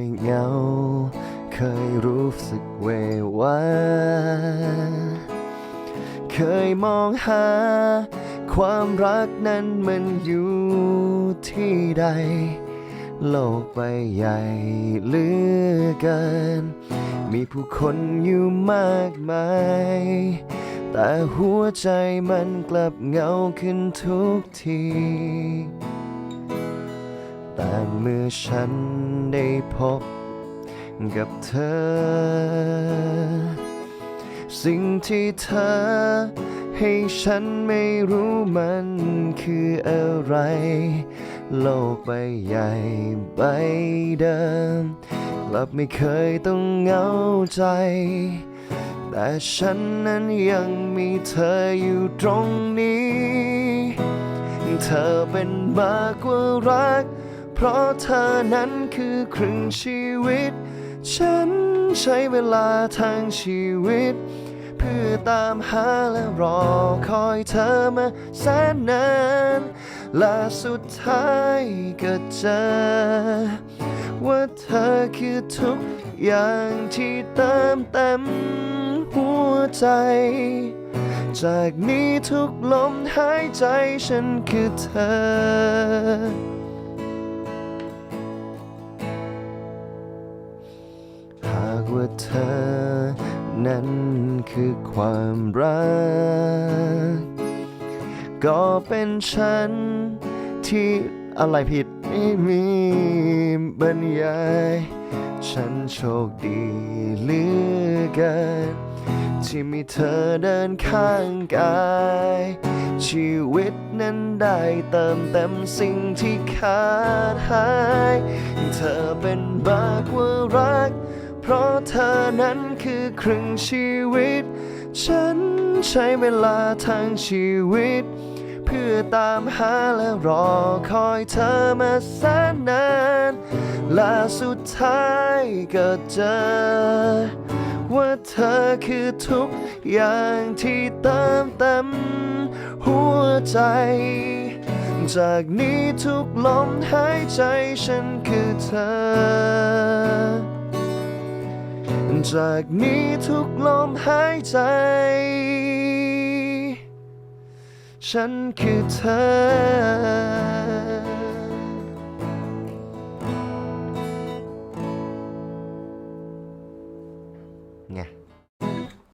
ยเหงา เคยรู้สึกเววาเคยมองหา ความรักนั้นมันอยู่ที่ใด โลกใบใหญ่เหลือเกิน มีผู้คนอยู่มากมาย แต่หัวใจมันกลับเหงาขึ้นทุกที แต่เมื่อฉันได้พบกับเธอ สิ่งที่เธอให้ฉันไม่รู้มันคืออะไร โลกใบใหญ่ใบเดิม กลับไม่เคยต้องเหงาใจ แต่ฉันนั้นยังมีเธออยู่ตรงนี้ เธอเป็นมากกว่ารัก เพราะเธอนั้นคือครึ่งชีวิต ฉันใช้เวลาทางชีวิต เพื่อตามหาและรอคอยเธอมาแสนนานและสุดท้ายก็เจอ ว่าเธอคือทุกอย่างที่เติมเต็มหัวใจ จากนี้ทุกลมหายใจฉันคือเธอ นั้นคือความรัก ก็เป็นฉันที่อะไรผิดไม่มีบรรยาย ฉันโชคดีเหลือเกินที่มีเธอเดินข้างกาย ชีวิตนั้นได้เติมเต็มสิ่งที่ขาดหาย เธอเป็นมากกว่ารัก เพราะเธอนั้นคือครึ่งชีวิต ฉันใช้เวลาทางชีวิต เพื่อตามหาและรอคอยเธอมาแสนนานและสุดท้ายก็เจอ ว่าเธอคือทุกอย่างที่เติมเต็มหัวใจจากนี้ทุกลมหายใจฉันคือเธอ จากนี้ทุกลมหายใจ ฉันคือเธอไง